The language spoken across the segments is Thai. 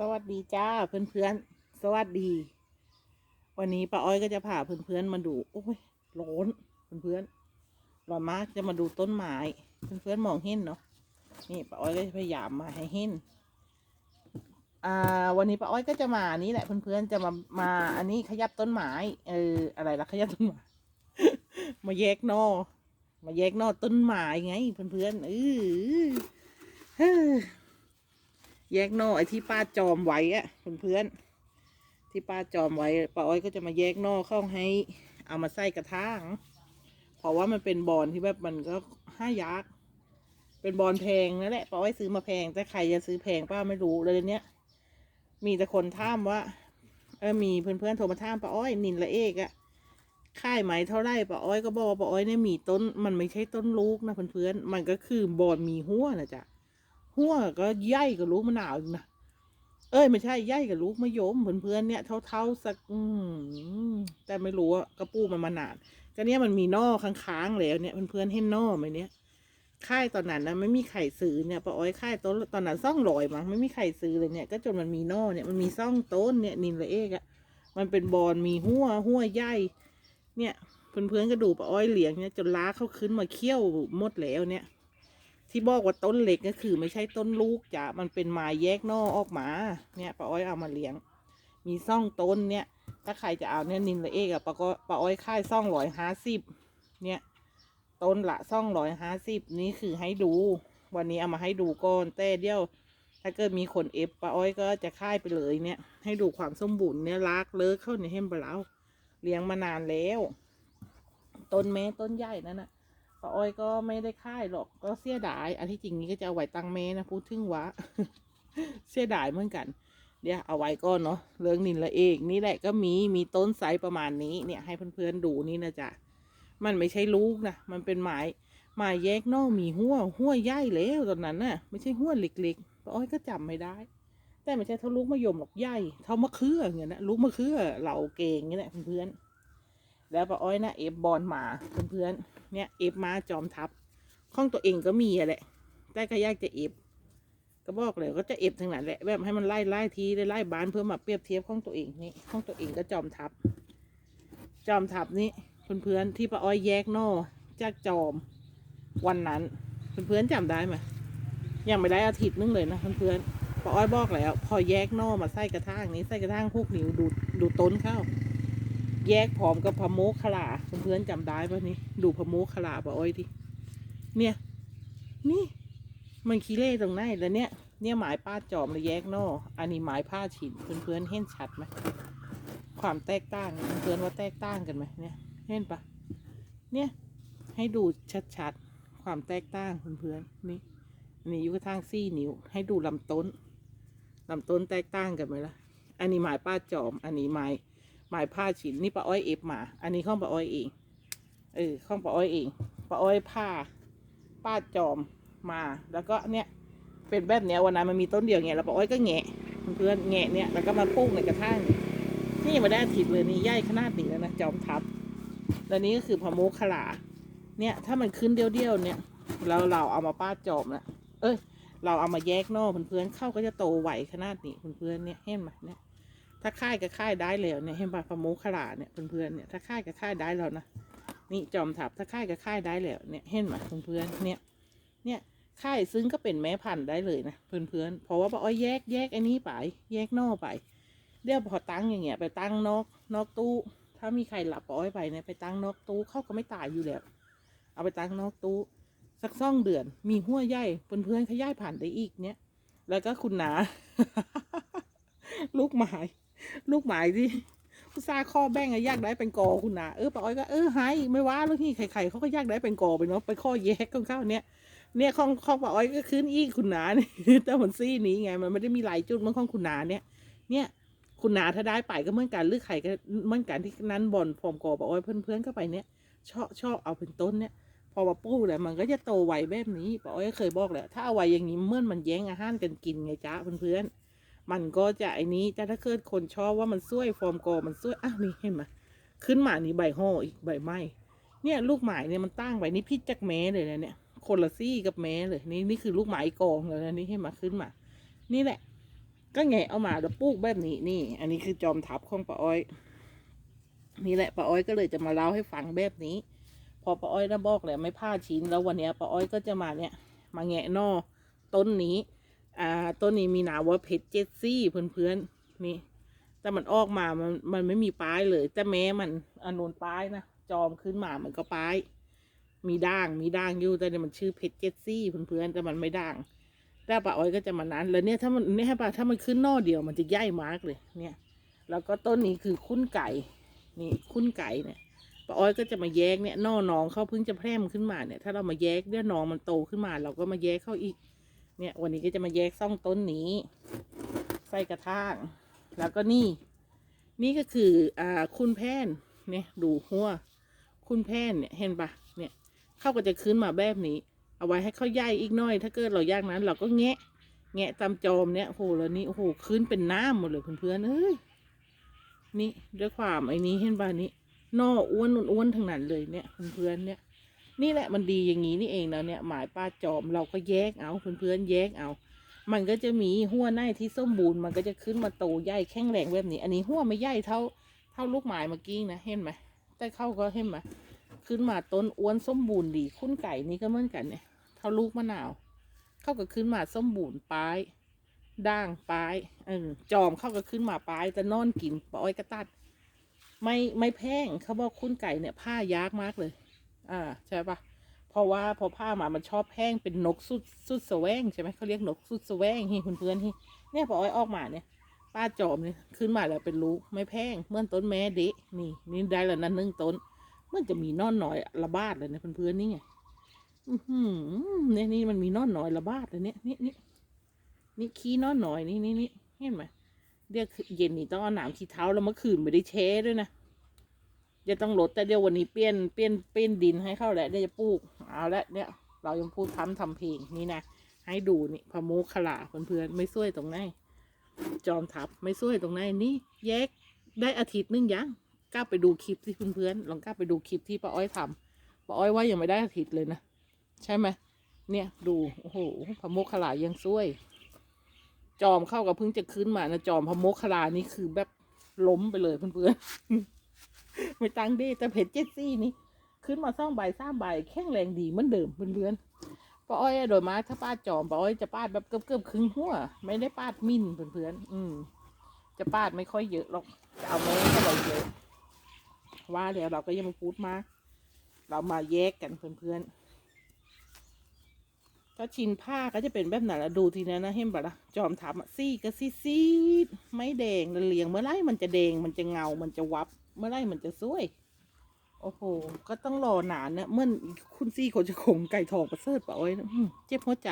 สวัสดีจ้าเพื่อนๆ สวัสดี วันนี้ป้าอ้อยก็จะพาเพื่อนๆมาดู โอ้ยร้อนเพื่อนๆร้อนมากจะมาดูต้นไม้เพื่อนๆมองเห็นเนาะนี่ป้าอ้อยก็จะพยายามมาให้เห็นอ่าวันนี้ป้าอ้อยก็จะมานี่แหละเพื่อนๆจะมามาอันนี้ขยับต้นไม้เอออะไรละขยับต้นไม้มาแยกนอมาแยกนอต้นไม้ไงเพื่อนๆเออเฮ้อ แยกนอไอ้ที่ป้าจอมไว้อะเพื่อนๆที่ป้าจอมไว้ป้าอ้อยก็จะมาแยกนอเข้าให้ เอามาใส่กระถางเพราะว่ามันเป็นบอลที่แบบมันก็ห้ายักษ์เป็นบอลแพงนั่นแหละป้าอ้อยซื้อมาแพงแต่ใครจะซื้อแพงป้าไม่รู้เลยเนี้ยมีแต่คนถามว่าเออมีเพื่อนๆโทรมาถามป้าอ้อยนินละเอกอะค่ายไหมเท่าไรป้าอ้อยก็บอกว่าป้าอ้อยเนี่ยมีต้น มันไม่ใช่ต้นลูกนะเพื่อนๆมันก็คือบอลมีหัวนะจ๊ะ หัวก็ใหญ่กับลูกมะนาวอีกนะเอ้ยไม่ใช่ใหญ่กับลูกมะยมเพื่อนๆเนี่ยเท่าๆสักอืมแต่ไม่รู้อะกระปูมันมานานก็เนี่ยมันมีนอค้างๆแล้วเนี่ยเพื่อนๆเห็นนอไหมเนี่ยค่ายตอนนั้นนะไม่มีไข่ซื้อเนี่ยป้าอ้อยค่ายต้นตอนนั้นซ่องลอยมั้งไม่มีไข่ซื้อเลยเนี่ยก็จนมันมีนอเนี่ยมันมีซ่องต้นเนี่ยนินละเอกอะมันเป็นบอลมีหัวหัวใหญ่เนี่ยเพื่อนๆก็ดูป้าอ้อยเหลียงเนี่ยจนล้าเข้าขึ้นมาเคี่ยวหมดแล้วเนี่ย ที่บอกว่าต้นเล็กก็คือ ไม่ใช่ต้นลูกจ้ะมันเป็นไม้แยกนอกออกมา เนี่ยป้าอ้อยเอามาเลี้ยง มีซ่องต้นเนี่ย ถ้าใครจะเอาเนี่ยนินละเอกอะป้าก็ป้าอ้อยค่ายซ่องร้อยห้าสิบเนี่ยต้นละซ่องร้อยห้าสิบนี่คือให้ดู วันนี้เอามาให้ดูก่อนแต่เดียว ถ้าเกิดมีคนเอฟป้าอ้อยก็จะค่ายไปเลยเนี่ย ให้ดูความสมบูรณ์เนี่ยลากเลิกเข้าในเห็นปะแล้วเลี้ยงมานานแล้ว ต้นเมต้นใหญ่นั่นน่ะ ป้าอ้อยก็ไม่ได้ค่ายหรอกก็เสียดาย อันที่จริงนี้ก็จะเอาไว้ตังเมนะพูดถึงวะเสียดายเหมือนกัน เดี๋ยวเอาไว้ก่อนเนาะเรื่องนินละเอกนี่แหละก็มีมีต้นไซส์ประมาณนี้เนี่ยให้เพื่อนๆดูนี่นะจ๊ะมันไม่ใช่ลูกนะมันเป็นไม้ไม้แยกนอกมีหัวหัวใหญ่แล้วตอนนั้นน่ะไม่ใช่หัวเล็กๆป้าอ้อยก็จำไม่ได้ แต่ไม่ใช่เท่าลูกมะยมหรอกใหญ่เท่ามะเขืออย่างเงี้ยนะลูกมะเขือเหล่าเก่งอย่างเงี้ยเพื่อนๆ แล้วป้าอ้อยนะเอฟบอลมาเพื่อนๆเนี่ยเอฟมาจอมทับข้องตัวเองก็มีอะแหละแต่ก็ยากจะเอฟก็บอกเลยก็จะเอฟทั้งนั้นแหละแบบให้มันไล่ไล่ทีไล่ไล่บานเพื่อมาเปรียบเทียบข้องตัวเองนี่ข้องตัวเองก็จอมทับ จอมทับนี่เพื่อนๆที่ป้าอ้อยแยกนอจากจอมวันนั้นเพื่อนๆจำได้ไหมยังไม่ได้อาทิตย์นึงเลยนะเพื่อนๆป้าอ้อยบอกแล้ว พอแยกนอมาใส่กระถางนี้ใส่กระถางพวกนิ้วดูดูต้นเข้า แยกพร้อมกับพะโมกขลาเพื่อนๆจำได้ปะนี่ดูพะโมกขลาปะอ้อยดิเนี่ย นี่ มันขี้เล่ตรงไหนแล้วเนี่ย เนี่ยหมายป้าจอมเลยแยกนออันนี้หมายผ้าฉินเพื่อนๆเห็นชัดไหมความแตกต่างเพื่อนว่าแตกต่างกันไหมเนี่ยเห็นปะเนี่ยให้ดูชัดๆความแตกต่างเพื่อนๆนี่อันนี้ยู่กทางซี่นิ้ว ให้ดูลำต้นลำต้นแตกต่างกันไหมล่ะ อันนี้หมายป้าจอม อันนี้หมาย หมายผ้าชิ้นนี่ป้าอ้อยเอฟมา อันนี้ข้องป้าอ้อยเอง เออข้องป้าอ้อยเองป้าอ้อยผ้า ป้าจอมมา แล้วก็เนี่ยเป็นแบบเนี้ยวันนั้นมันมีต้นเดียวไงแล้วป้าอ้อยก็แงะเพื่อนแงะเนี่ยแล้วก็มาปลูกในกระถางนี่ม่ได้อาทิตย์เลยนี่ใหญ่ขนาดนี้แล้วนะจอมทับแล้วนี้ก็คือพะโมกขลา เนี่ยถ้ามันขึ้นเดียวๆเนี่ยแล้วเราเอามาป้าจอมนะเอ้ย เราเอามาแยกนอกเพื่อนๆเข้าก็จะโตไหวขนาดนี้เพื่อนๆเนี่ยเห็นไหมเนี่ย ถ้าค่ายก็ค่ายได้แล้วเนี่ยเห็นป่ะพะโมขลาเนี่ยเพื่อนๆเนี่ยถ้าค่ายก็ค่ายได้แล้วนะนี่จอมทับถ้าค่ายก็ค่ายได้แล้วเนี่ยเห็นไหมเพื่อนๆเนี่ยเนี่ยค่ายซึ่งก็เป็นแม่พันธุ์ได้เลยนะเพื่อนๆเพราะว่าปอ้อยแยกแยกไอ้นี้ไป แยกนอกไปเดี๋ยวพอตั้งอย่างเงี้ยไปตั้งนอกนอกตู้ ถ้ามีใครหลับปอ้อยไปเนี่ยไปตั้งนอกตู้เขาก็ไม่ตายอยู่แล้ว เอาไปตั้งนอกตู้สักซ่องเดือน มีหัวใหญ่เพื่อนๆขยายผ่านได้อีกเนี่ย แล้วก็คุณนาลูกหมาย ลูกหมายที่ผู้ซาข้อแบ่งอะยากได้เป็นกอคุณนาเออป้าอ้อยก็เออให้ไม่ว่าแล้วที่ใครๆเขาก็ยากได้เป็นกอไปเนาะไปข้อแยกของเขาเนี่ยเนี่ยของของป้าอ้อยก็ขึ้นอีกคุณนาเนี่ยแต่ผลซี่นี้ไงมันไม่ได้มีหลายจุดเมือนของคุณนาเนี่ย เนี่ยคุณนาถ้าได้ไปก็เหมือนกันหรือใครก็เหมือนกันที่นั้นบอลฟอมกอป้าอ้อยเพื่อนๆก็ไปเนี่ยชอบชอบเอาเป็นต้นเนี่ยพอมาปลูกแล้วมันก็จะโตไวแบบนี้ป้าอ้อยเคยบอกแหล้วถ้าเอาไวอย่างนี้เมื่อมันแย่งอาหารกันกินไงจ้าเพื่อนๆ มันก็จะไอ้นี้แต่ถ้าเกิดคนชอบว่ามันสวยฟอร์มกอมันสวยอ้าวนี่เห็นไหมขึ้นมานี่ใบห่ออีกใบไม้เนี่ยลูกหมายเนี่ยมันตั้งไว้นี่พิษจากแม้เลยนะเนี่ยคนละซี่กับแม้เลยนี่นี่คือลูกหมายกองเลยนะนี่เห็นไหมาขึ้นมา นี่แหละ ก็แงะเอามาแล้วปลูกแบบนี้นี่ อันนี้คือจอมทัพของป้าอ้อย นี่แหละป้าอ้อยก็เลยจะมาเล่าให้ฟังแบบนี้ พอป้าอ้อยได้บอกแล้วไม่พลาดชิ้นแล้ววันเนี้ยป้าอ้อยก็จะมาเนี่ย มาแงะนอต้นนี้ อ่าต้นนี้มีนามว่าเพชรเจสซี่เพื่อนๆนี่ แต่มันออกมามันมันไม่มีปลายเลย แต่แม้มันอนนนปลายนะจอมขึ้นมามันก็ปลาย มีด่างมีด่างอยู่แต่เนี่ยมันชื่อเพชรเจสซี่เพื่อนๆแต่มันไม่ด่างแต่ป้าอ้อยก็จะมานั้น แล้วเนี่ยถ้ามันเนี่ยให้ป้าถ้ามันขึ้นนอเดียวมันจะใหญ่มากเลยเนี่ย แล้วก็ต้นนี้คือคุ้นไก่นี่คุ้นไก่เนี่ยป้าอ้อยก็จะมาแยกเนี่ยนอน้องเขาเพิ่งจะแพร่มขึ้นมาเนี่ย ถ้าเรามาแยกเนี่ยน้องมันโตขึ้นมา เราก็มาแยกเข้าอีก เนี่ย วันนี้ก็จะมาแยกซ่องต้นนี้ ใส่กระถางแล้วก็นี่ นี่ก็คืออ่าคุณแพนเนี่ยดูหัว คุณแพนเนี่ยเห็นปะเนี่ยเข้าก็จะขึ้นมาแบบนี้ เอาไว้ให้เขาใหญ่อีกหน่อย ถ้าเกิดเรายากนั้น เราก็แงะ แงะตามจอมเนี่ยโอ้โหแล้วนี่โอ้โหขึ้นเป็นน้ำหมดเลยเพื่อนๆเอ้ยนี่ด้วยความไอ้นี้เห็นปะนี่นออ้วนอ้วนทั้งนั้นเลยเนี่ยเพื่อนๆเนี่ย นี่แหละมันดีอย่างนี้นี่เองแล้วเนี่ยหมายป้าจอมเราก็แยกเอาเพื่อนๆแยกเอา มันก็จะมีหัวในที่สมบูรณ์มันก็จะขึ้นมาโตใหญ่แข็งแรงแบบนี้ อันนี้หัวไม่ใหญ่เท่าเท่าลูกหมายเมื่อกี้นะเห็นไหมแต่เข้าก็เห็นไหมขึ้นมาต้นอ้วนสมบูรณ์ดี คุ้นไก่นี่ก็เหมือนกันเนี่ยเท่าลูกมะนาว เข้าก็ขึ้นมาสมบูรณ์ปลายด่างปลายเออจอมเข้าก็ขึ้นมาปลายแต่นอนกินปล่อยกระตัด ไม่ไม่แพงเขาบอกคุ้นไก่เนี่ยผ้ายากมากเลย อ่าใช่ปะเพราะว่าพอผ้ามามันชอบแห้งเป็นนกสุดสุดแสวงใช่ไหมเขาเรียกนกสุดแสวงเฮ้เพื่อนๆที่เนี่ยพออ้อยออกมาเนี่ยป้าจอมเนี่ยขึ้นมาแล้วเป็นลูไม่แพงเมื่อต้นแม่เดะนี่นี่ได้แล้วนะหนึ่งต้นเมันจะมีนอนหน่อยระบาดเลยนะเพื่อนๆนี่ไงอือหือเนี่ยนี่มันมีนอนหน่อยระบาดเลยเนี่ยนี่นี่นี่ขี้นอนหน่อยนี่นี่นี่เห็นไหมเดี๋ยวเย็นนี่ต้องเอาหนามขี้เท้าแล้วเมื่อคืนไม่ได้เช้ด้วยนะ จะต้องลดแต่เดี๋ยววันนี้เปลี่ยนเปลี่ยนเปลี่ยนดินให้เข้าแล้วเดี๋ยวจะปลูกเอาละเนี่ยเรายังพูดทำทำเพลงนี่นะให้ดูนี่พะโมขลาเพื่อนๆไม่ช่วยตรงไหนจอมทับไม่ช่วยตรงไหนนี่แยกได้อาทิตย์นึงยังกล้าไปดูคลิปที่เพื่อนๆลองกล้าไปดูคลิปที่ป้าอ้อยทำป้าอ้อยว่ายังไม่ได้อาทิตย์เลยนะใช่ไหมเนี่ยดูโอ้โหพะโมขลายังช่วย จอมเข้ากับเพิ่งจะขึ้นมานะจอมพะโมขลานี่คือแบบล้มไปเลยเพื่อนๆ ไม่ตังดีแต่เพจเจสซี่นี่ขึ้นมาซ่องใบสร้างใบแข็งแรงดีเหมือนเดิมเพื่อนๆป้าอ้อยโดยมากถ้าป้าจอมป้าอ้อยจะปาดแบบเกือบเกือบครึ่งหัว ไม่ได้ปาดมินเพื่อนๆอืม จะปาดไม่ค่อยเยอะหรอกจะเอาแม่ก็เลยเยอะว่าแล้วเราก็ยังมาพูดมาก เรามาแยกกันเพื่อนๆถ้าชินผ้าก็จะเป็นแบบไหนละดูทีนี้นะเห็นปะละจอมถามซี่ก็ซีซีดไม่แดงเลียงเมื่อไรมันจะแดงมันจะเงา มันจะวับ เมื่อไรมันจะสวย โอ้โห ก็ต้องรอนานนะเมื่อคุณซี่เขาจะคงไก่ทองประเสริฐป่าอ้อยนะเจ็บหัวใจ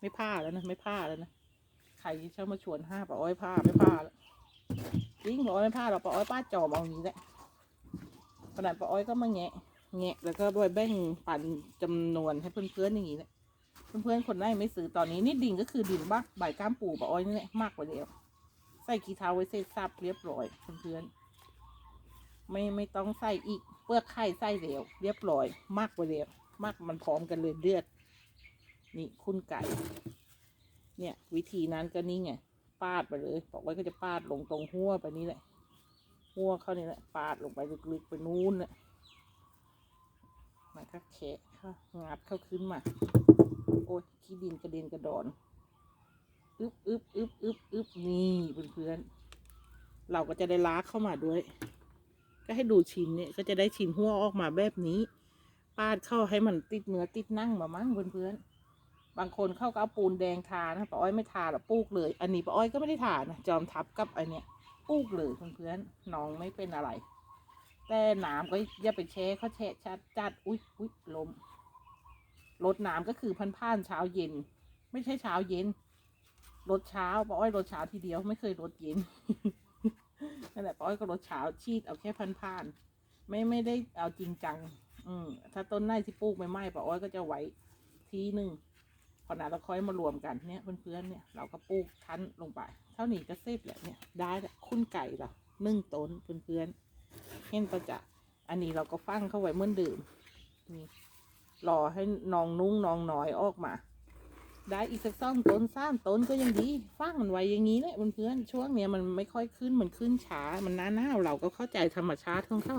ไม่พลาดแล้วนะ ไม่พลาดแล้วนะ ใครเช่ามาชวนห้าป่าอ้อยพลาดไม่พลาดแล้วจริงป่าอ้อยไม่พลาดหรอกป่าอ้อยป้าจอมเอาอย่างนี้แหละขนาดป่าอ้อยก็มาแงะ แงะ แล้วก็โดยแบ่งปันจำนวนให้เพื่อนๆอย่างนี้แหละ เพื่อนๆคนไหนไม่ซื้อตอนนี้นี่ดินก็คือดินบักใบก้ามปูป่าอ้อยนี่แหละมากกว่าเดียวใส่ขี้เท้าไว้เสร็จสับเรียบร้อยเพื่อนๆ ไม่ไม่ต้องใส่อีกเปลือกไข่ใส่เดียวเรียบร้อย มากกว่าเดียวมากมันพร้อมกันเลยเลือด นี่คุณไก่ เนี่ย วิธีนั้นก็นี่ไงปาดไปเลยบอกไว้ก็จะปาดลงตรงหัวไปนี่แหละ หัวเขานี่แหละปาดลงไปลึกๆไปนู้นแหละมันก็แคะเข้างัดเข้าขึ้นมา โอ้ยขี้ดินกระเด็นกระดอนอึบอึบอึบอึบอึบนี่เพื่อนๆเราก็จะได้ล้ากเข้ามาด้วย ก็ให้ดูชิ้นเนี่ยก็จะได้ชิ้นหัวออกมาแบบนี้ ปาดเข้าให้มันติดเนื้อติดนั่งมามั้งเพื่อนๆบางคนเข้าก็เอาปูนแดงทานะป้าอ้อยไม่ทาหรอกปลูกเลย อันนี้ป้าอ้อยก็ไม่ได้ทานะจอมทับกับไอเนี้ยปลูกเลยเพื่อนๆน้องไม่เป็นอะไร แต่น้ำก็อย่าไปแช่เขาแช่ชัดจัดอุ๊ยอุ๊ยลมรดน้ำก็คือพันผ่านๆเช้าเย็น ไม่ใช่เช้าเย็นรดเช้าป้าอ้อยรดเช้าทีเดียวไม่เคยรดเย็น นั่นแหละป้าอ้อยก็รดเช้าชีดเอาแค่พันผ่านๆไม่ไม่ได้เอาจริงจัง อืมถ้าต้นไม้ที่ปลูกไม่ไหม้ป้าอ้อยก็จะไว้ทีหนึ่งพอหนาเราค่อยมารวมกันเนี่ยเพื่อนๆเนี่ยเราก็ปลูกทันลงไป เท่านี้ก็เสร็จแหละเนี่ยได้แล้วคุณไก่ละหนึ่งต้นเพื่อนๆเห็นประจะอันนี้เราก็ฟังเข้าไว้เมื่อนเดิมนี่รอให้นองนุ่งนองน้อยออกมา ได้อีกสักสองต้นสามต้นก็ยังดีฟังมันไว้อย่างนี้แหละเพื่อนๆช่วงเนี้ยมันไม่ค่อยขึ้นมันขึ้นช้ามันหน้าหนาวเราก็เข้าใจธรรมชาติของเขา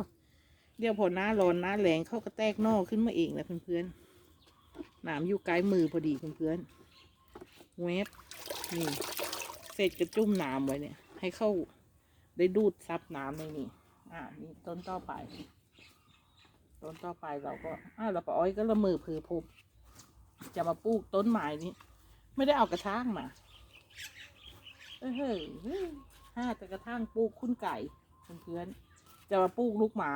เดี๋ยวพอหน้าร้อนหน้าแรงเขาก็แตกนอกขึ้นมาเองนะเพื่อนๆหนามอยู่ใกล้มือพอดีเพื่อนๆเวบนี่เสร็จก็จุ่มน้ำไว้เนี่ย ให้เข้าได้ดูดซับน้ำในนี่อ่านี่ต้นต่อไป ต้นต่อไปเราก็อ้าเราปอ้อยก็ละมือเพือพบ จะมาปลูกต้นไม้นี้ ไม่ได้เอากระถางมา เอ้ยเฮ้ยเฮ้ยห้าแต่กระถางปลูกคุณไก่เพื่อนๆจะมาปลูกลูกไม้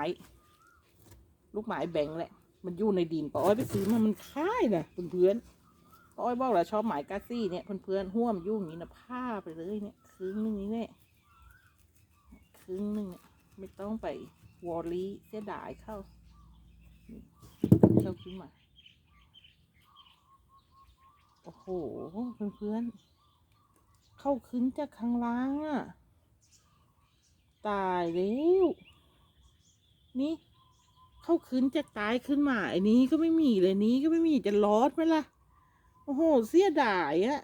ลูกไม้แบ่งแหละ มันอยู่ในดินป้าอ้อยไปซื้อมามันค่ายนะเพื่อนๆป้าอ้อยบอกแล้วชอบไม้กาซี่เนี่ยเพื่อนๆห่วมยุ่อย่างนี้นะผ้าไปเลยเนี่ยครึ่งหนึงนี้เนี่ยครึ่งหนึงเนี่ยไม่ต้องไปวอลลี่เสียดายเข้าเข้าขึ้นมา โอ้โห เพื่อนๆ เข้าขึ้นจากข้างล่างอะตายแล้วนี่ เข้าขึ้นจากตายขึ้นมาไอ้นี้ก็ไม่มีเลยนี้ก็ไม่มีจะรอดไหมล่ะ โอ้โห เสียดายอะ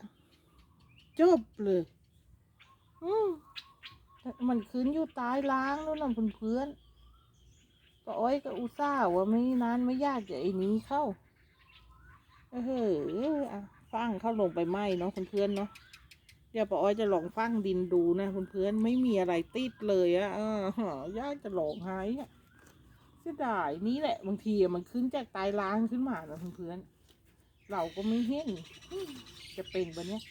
จบเลย อืมมันขึ้นอยู่ตายล้างแล้วนะเพื่อนๆก็อ้อยก็อุตส่าห์ว่าไม่นานไม่ยากจะไอ้นี้เข้า เอออะ ฟังเข้าลงไปไหมเนาะเพื่อนๆเนาะเดี๋ยวป้าอ้อยจะลองฟังดินดูนะเพื่อนๆไม่มีอะไรติดเลยอะออยากจะหลองหายอะเสียดายนี่แหละ บางทีอะมันขึ้นจากตายล้างขึ้นมาเนาะเพื่อนๆเราก็ไม่เห็นจะเป็นปะเนี้ย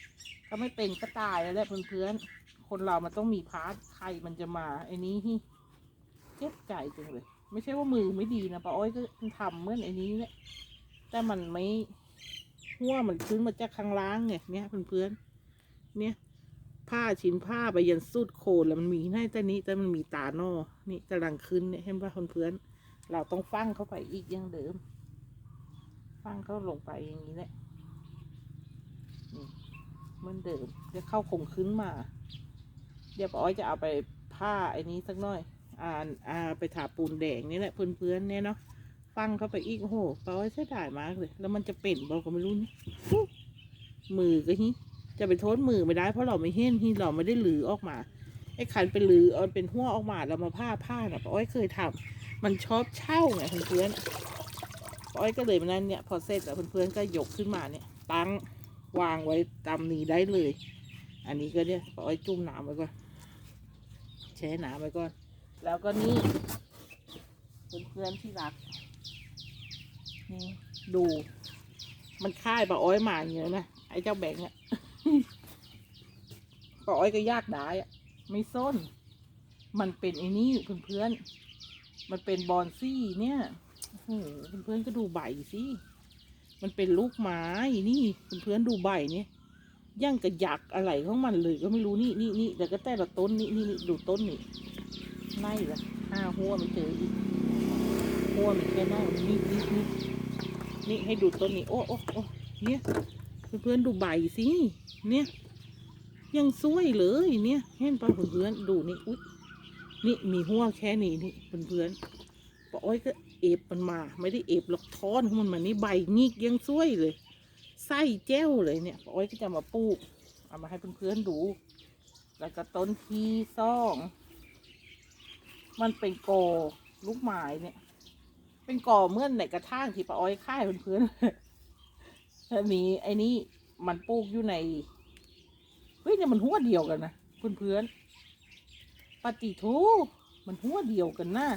ถ้าไม่เป็นก็ตายแล้วแหละเพื่อนๆคนเรามันต้องมีพาร์ทใครมันจะมาไอ้นี้เจ็บใจจังเลย ไม่ใช่ว่ามือไม่ดีนะป้าอ้อยก็ทำเมื่อไอ้นี้แหละแต่มันไม่ หัวมันขึ้นมาจากข้างล่างไงเนี่ยเพื่อนๆเนี่ย ผ้าชิ้นผ้าไปยันสุดโคนแล้วมันมีให้แต่นี้แต่มันมีตาโน่นี่กำลังขึ้นเนี่ยเห็นป่ะเพื่อนๆเราต้องฟังเข้าไปอีกอย่างเดิม ฟังเข้าลงไปอย่างนี้แหละนี่เหมือนเดิมเดี๋ยวเข้าคงขึ้นมา เดี๋ยวป้าอ้อยจะเอาไปผ้าไอ้นี้สักหน่อยอ่าอ่าไปถาปูนแดงนี่แหละเพื่อนๆเนี่ยเนาะ ฟังเข้าไปอีกโอ้โหป้าอ้เสียดายมากเลย แล้วมันจะเป็นบอกก็ไม่รู้นี่มือก็ฮิจะไปโทษมือไม่ได้เพราะเราไม่เห็นที่เราไม่ได้หลือออกมาไอ้ขันเป็นหลือเอาเป็นหัวออกมาแล้วมาผ้าผ้าน่ะป้าอ้อยเคยทำมันชอบเช่าไงเพื่อนๆป้าอ้อยก็เลยมันนั้นเนี่ย พอเสร็จแล้วเพื่อนๆก็ยกขึ้นมาเนี่ย ตั้งวางไว้ตามนี้ได้เลย อันนี้ก็เนี่ยป้าอ้อยจุ่มน้ำไว้ก่อนแช่น้ำไว้ก่อน แล้วก็นี่เพื่อนๆที่รัก ดู มันค่ายปลาอ้อยมาอย่างเงี้ยนะไอ้เจ้าแบงค์อะปลาอ้อยก็ยากได้อะไม่ส้น มันเป็นไอ้นี่เพื่อนๆมันเป็นบอนซี่เนี่ยโอ้โหเพื่อนๆก็ดูใบสิมันเป็นลูกไม้นี่เพื่อนๆดูใบเนี่ยย่างกระยักอะไรของมันเลยก็ไม่รู้นี่นี่นี่แต่ก็แต่ละต้นนี่นี่นี่ดูต้นนี่ไล่ละห้าหัวไม่เจออีกหัวมันแค่หน้านี่นี่นี่ นี่ให้ดูต้นนี้ โอ้โอ้โอ้เนี่ยเพื่อนๆดูใบสิ เนี่ย ยังสวยเลยเนี่ย เห็นป่ะเพื่อนๆดูนี่ อุ๊ย นี่มีหัวแค่นี้นี่เพื่อนๆป้าอ้อยก็เอฟมันมา ไม่ได้เอฟหรอกทอนของมันมานี่ใบงิกยังสวยเลย ไส้แจ้วเลยเนี่ยป้าอ้อยก็จะมาปลูก เอามาให้เพื่อนๆดู แล้วก็ต้นที่สอง มันเป็นโกลูกไม้เนี่ย เป็นก่อเมื่อนในกระถางที่ป้าอ้อยค่ายเพื่อนถ้ามีไอ้นี่มันปลูกอยู่ใน เฮ้ยเนี่ยมันหัวเดียวกันนะเพื่อนๆปฏิทูมันหัวเดียวกันนะ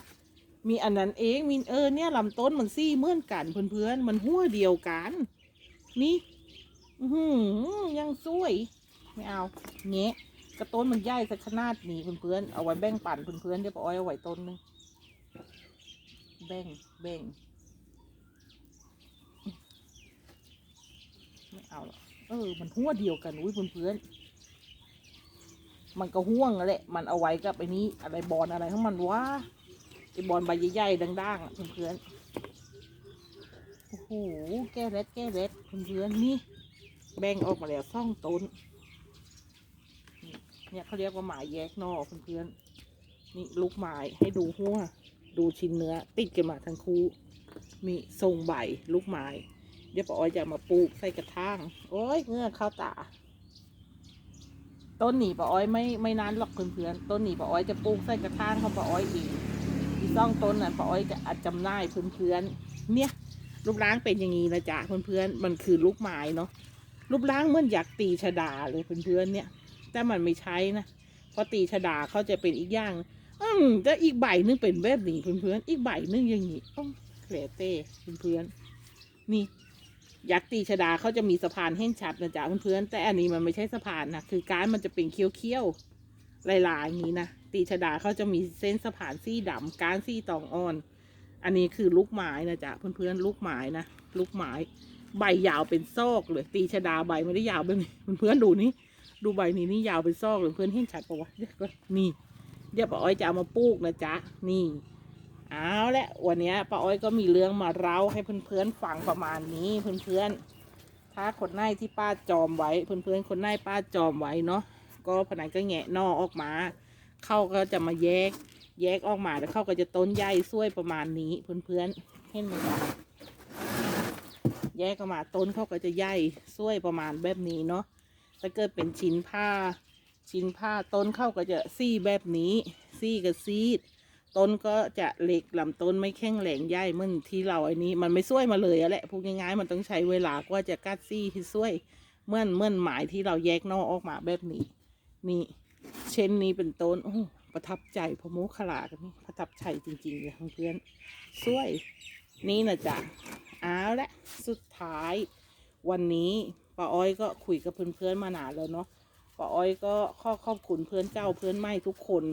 มีอันนั้นเองมีเออเนี่ยลำต้นมันซี่เมื่อนกันเพื่อนๆมันหัวเดียวกัน นี่หือยังสวย ไม่เอาเงี้ยกระต้นมันใหญ่สักขนาดนี้เพื่อนๆเอาไว้แบ่งปันเพื่อนๆเดี๋ยวป้าอ้อยเอาไว้ต้นหนึง แบ่งแบ่งไม่เอาหรอกเออ มันหัวเดียวกันอุ้ยเพื่อนๆมันก็ห่วงนั่นแหละ มันเอาไว้กับไอ้นี้ อะไรบอลอะไรของมันวะไอ้บอลใบใหญ่ๆด่างๆอะเพื่อนๆโอ้โหแก้เล็ดแก้เล็ดเพื่อนๆนี่ แบ่งออกมาแล้วซ่องต้นเนี่ยเขาเรียกว่าหมายแยกนอกเพื่อนๆนี่ลูกไม้ให้ดูหัว ดูชิ้นเนื้อ ติดกันมาทั้งคู่ มีทรงใบลูกไม้ เดี๋ยวป้าอ้อยจะมาปลูกใส่กระถาง โอ้ยเงือกเข้าตา ต้นหนีป้าอ้อยไม่ไม่นานหรอกเพื่อนๆ ต้นหนีป้าอ้อยจะปลูกใส่กระถางของป้าอ้อยเองที่ซ่องต้นนั้นป้าอ้อยจะอัดจำหน่ายเพื่อนๆ เนี่ยรูปร่างเป็นอย่างนี้นะจ๊ะเพื่อนๆ มันคือลูกไม้เนาะ รูปร่างเหมือนอยากตีชดาเลยเพื่อนๆ เนี่ย แต่มันไม่ใช่นะ เพราะตีชดาเขาจะเป็นอีกอย่าง อืมแต่อีกใบนึงเป็นแบบนี้เพื่อนๆอีกใบนึงอย่างนี้อ้แหลเต้เพื่อนๆนี่ ยักษ์ตีชดาเขาจะมีสะพานเห็นชัดนะจ๊ะเพื่อนๆแต่อันนี้มันไม่ใช่สะพานนะคือการมันจะเป็นเคี้ยวๆลายๆอย่างนี้นะตีชดาเขาจะมีเส้นสะพานซี่ดำการซี่ตองอ่อน อันนี้คือลูกไม้นะจ๊ะเพื่อนๆลูกไม้นะลูกไม้ใบยาวเป็นซอกเลย ตีชดาใบไม่ได้ยาวแบบนี้เพื่อนๆดูนี่ดูใบนี้นี่ยาวเป็นซอกเลยเพื่อนเห็นชัดปะวะเดี๋ยวก่อนนี่ เดี๋ยวป้าอ้อยจะเอามาปลูกนะจ๊ะ นี่ เอาละวันนี้ป้าอ้อยก็มีเรื่องมาเล่าให้เพื่อนๆฟังประมาณนี้เพื่อนๆ ถ้าคนไหนที่ป้าจอมไว้เพื่อนๆคนไหนป้าจอมไว้เนาะ ก็ผนังก็แงะนอออกมา เข้าก็จะมาแยก แยกออกมาแล้วเข้าก็จะต้นใหญ่ช่วยประมาณนี้เพื่อนๆ เห็นไหมจ๊ะแยกออกมาต้นเขาก็จะใหญ่ช่วยประมาณแบบนี้เนาะถ้าเกิดเป็นชิ้นผ้า ชิ้นผ้าต้นเข้าก็จะซี่แบบนี้ ซี่กับซีด ต้นก็จะเหล็กลำต้นไม่แข็งแรงใหญ่เหมือนที่เราไอ้นี้ มันไม่ช่วยมาเลยอะแหละพูดง่ายๆมันต้องใช้เวลากว่าจะกัดซี่ที่ช่วยเมื่อนเมื่อนหมายที่เราแยกนอกออกมาแบบนี้ นี่ เช่นนี้เป็นต้นโอ้โหประทับใจพะโมคคลากันนี่ประทับใจจริงๆเลยเพื่อนๆช่วย นี่นะจ๊ะเอาละสุดท้ายวันนี้ป้าอ้อยก็คุยกับเพื่อนๆมานานแล้วเนาะ ป้าอ้อยก็ขอขอบคุณเพื่อนเจ้าเพื่อนไม่ทุกคน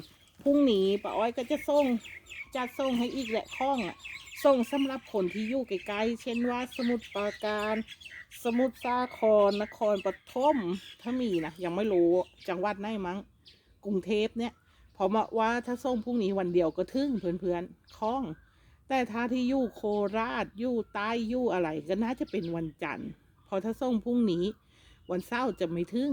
พรุ่งนี้ป้าอ้อยก็จะส่งจัดส่งให้อีกแหละข้องอะส่งสำหรับคนที่อยู่ไกลๆเช่นว่าสมุทรปราการ สมุทรสาครนครปฐมถ้ามีนะยังไม่รู้จังหวัดไหนมั้งกรุงเทพเนี่ยเพราะมาว่าถ้าส่งพรุ่งนี้วันเดียวก็ถึงเพื่อนๆคล้อง แต่ถ้าที่อยู่โคราชอยู่ใต้อยู่อะไรก็น่าจะเป็นวันจันทร์พอถ้าส่งพรุ่งนี้ วันเสาร์จะไม่ถึง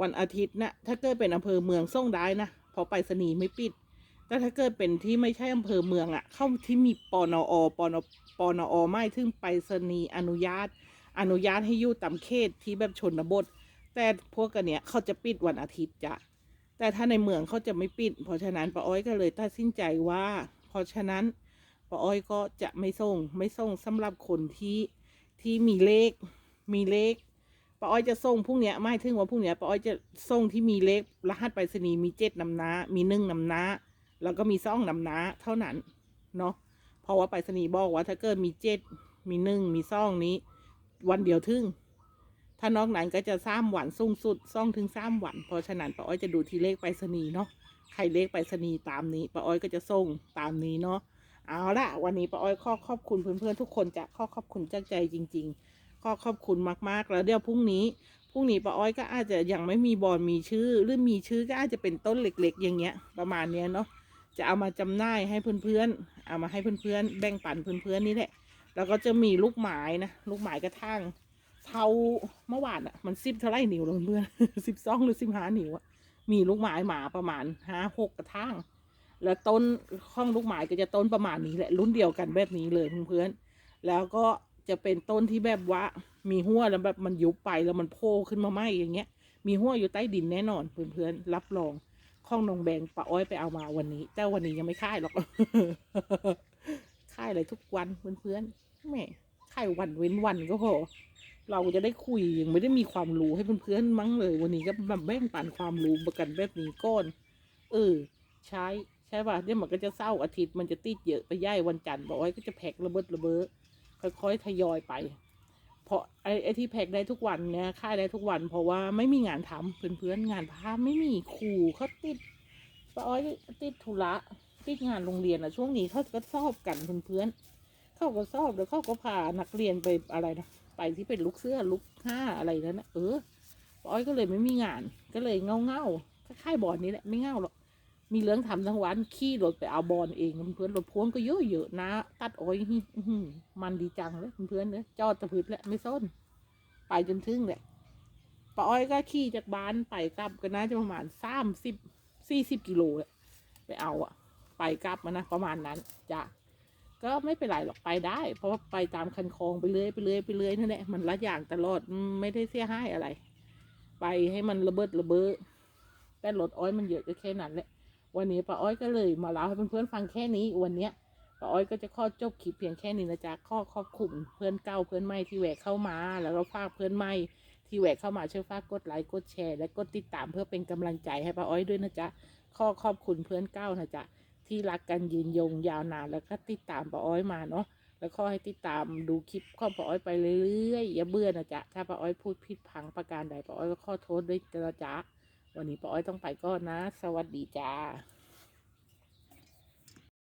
วันอาทิตย์นะถ้าเกิดเป็นอำเภอเมืองส่งได้นะเพอไปรษณีย์ไม่ปิด แต่ถ้าเกิดเป็นที่ไม่ใช่อำเภอเมืองอะ่ะ เข้าที่มีปนอปนปนอไม่ถึงไปรษณีย์อนุญาต อนุญาตให้อยู่ตามเขตที่แบบชนบท แต่พวกกันเนี้ยเขาจะปิดวันอาทิตย์จ้ะแต่ถ้าในเมืองเขาจะไม่ปิด เพราะฉะนั้นป้าอ้อยก็เลยตัดสินใจว่า เพราะฉะนั้นป้าอ้อยก็จะไม่ส่งไม่ส่งสำหรับคนที่ที่มีเลขมีเลข ป้าอ้อยจะส่งพรุ่งเนี้ยไม่ถึงว่าพรุ่งเนี้ยป้าอ้อยจะส่งที่มีเลขรหัสไปรษณีย์มีเจ็ดนำหน้า มีหนึ่งนำหน้า แล้วก็มีซ่องนำหน้าเท่านั้นเนาะเพราะว่าไปรษณีย์บอกว่าถ้าเกิดมีเจ็ดมีหนึ่งมีซ่องนี้ วันเดียวถึงถ้านอกนั้นก็จะสามวันสูงสุดซ่องถึงสามวันเพราะฉะนั้นป้าอ้อยจะดูที่เลขไปรษณีย์เนาะใครเลขไปรษณีย์ตามนี้ป้าอ้อยก็จะส่งตามนี้เนาะเอาละวันนี้ป้าอ้อยขอขอบคุณเพื่อนๆทุกคนจะขอขอบคุณจากใจจริง ๆ ขอขอบคุณมากๆ แล้วเดี๋ยวพรุ่งนี้พรุ่งนี้ป้าอ้อยก็อาจจะยังไม่มีบอลมีชื่อ หรือมีชื่อก็อาจจะเป็นต้นเล็ก ๆ อย่างเงี้ย ประมาณเนี้ยเนาะจะเอามาจำหน่ายให้เพื่อนๆ เอามาให้เพื่อนๆ แบ่งปันเพื่อนๆนี่แหละ แล้วก็จะมีลูกหมายนะ ลูกหมายกระทั่งเท่าเมื่อวานอะ มันสิบเท่าไรนิ้วล้วเพื่อนสิบสองหรือสิบห้านิ้วอะมีลูกไม้หมาประมาณห้าหกกระทั่ง แล้วต้นข้องลูกไม้ก็จะต้นประมาณนี้แหละรุ่นเดียวกันแบบนี้เลยเพื่อนๆ แล้วก็ จะเป็นต้นที่แบบว่ามีหัวแล้วแบบมันยุบไปแล้วมันโผล่ขึ้นมาไหมอย่างเงี้ย มีหัวอยู่ใต้ดินแน่นอนเพื่อนๆรับรองข้องนองแบงปะอ้อยไปเอามาวันนี้แต่วันนี้ยังไม่ค่ายหรอกค่ายเลยทุกวันเพื่อนๆแม่ค่ายวันเว้นวันก็พอเราจะได้คุยยังไม่ได้มีความรู้ให้เพื่อนๆมั้งเลย วันนี้ก็แบบแบ่งปันความรู้ประกันแบบนี้ก้อนเออใช้ใช่ป่ะเดี๋ยมันก็จะเศร้าอาทิตย์มันจะติดเยอะไปย่ายวันจันทร์บอกไว้ก็จะแพ็กระเบิดระเบ้อ ค่อยๆทยอยไป เพราะไอ้ไอที่แพ็กได้ทุกวันเนี่ยค่ายได้ทุกวัน เพราะว่าไม่มีงานทำเพื่อนๆงานพาไม่มีครูเขาติดป้าอ้อยติดธุระติดงานโรงเรียนอะช่วงนี้เขาก็สอบกันเพื่อนๆเขาก็สอบแล้วเขาก็พานักเรียนไปอะไรนะไปที่เป็นลูกเสื้อลูกห้าอะไรนั่นนะเออป้าอ้อยก็เลยไม่มีงาน ก็เลยเงาเงาค่ายบอลนี้แหละไม่เงาหรอก มีเรื่องทำทั้งวันขี่รถไปเอาบอลเองเพื่อนรถพ่วงก็เยอะเยอะๆนะ ตัดอ้อยนี่มันดีจังเลยเพื่อนเนอะจอดตะพืดแหละไม่ส้น ไปจนถึงแหละป้าอ้อยก็ขี่จากบ้านไปกลับก็น่าจะประมาณสามสิบสี่สิบกิโลแหละไปเอาอะไปกลับมานะประมาณนั้นจ้ะก็ไม่เป็นไรหรอกไปได้ เพราะว่าไปตามคันคลองไปเรื่อยไปเรื่อยไปเรื่อยนั่นแหละมันละอย่างตลอดไม่ได้เสียหายอะไร ไปให้มันระเบิดระเบ้อแต่รถอ้อยมันเยอะก็แค่นั้นแหละ วันนี้ป้าอ้อยก็เลยมาเล่าให้เพื่อนๆฟังแค่นี้วันเนี้ยป้าอ้อยก็จะข้อจบคลิปเพียงแค่นี้นะจ๊ะข้อขอบคุณเพื่อนเก่าเพื่อนใหม่ที่แหวกเข้ามา แล้วก็ฝากเพื่อนใหม่ที่แหวกเข้ามาช่วยฝากกดไลค์กดแชร์และกดติดตามเพื่อเป็นกำลังใจให้ป้าอ้อยด้วยนะจ๊ะข้อขอบคุณเพื่อนเก่านะจ๊ะที่รักกันยืนยงยาวนานแล้วก็ติดตามป้าอ้อยมาเนาะแล้วขอให้ติดตามดูคลิปข้อป้าอ้อยไปเรื่อยๆอย่าเบื่อนะจ๊ะถ้าป้าอ้อยพูดผิดพังประการใดป้าอ้อยก็ขอโทษด้วยนะจ๊ะ วันนี้ป้าอ้อยต้องไปก่อนนะ สวัสดีจ้า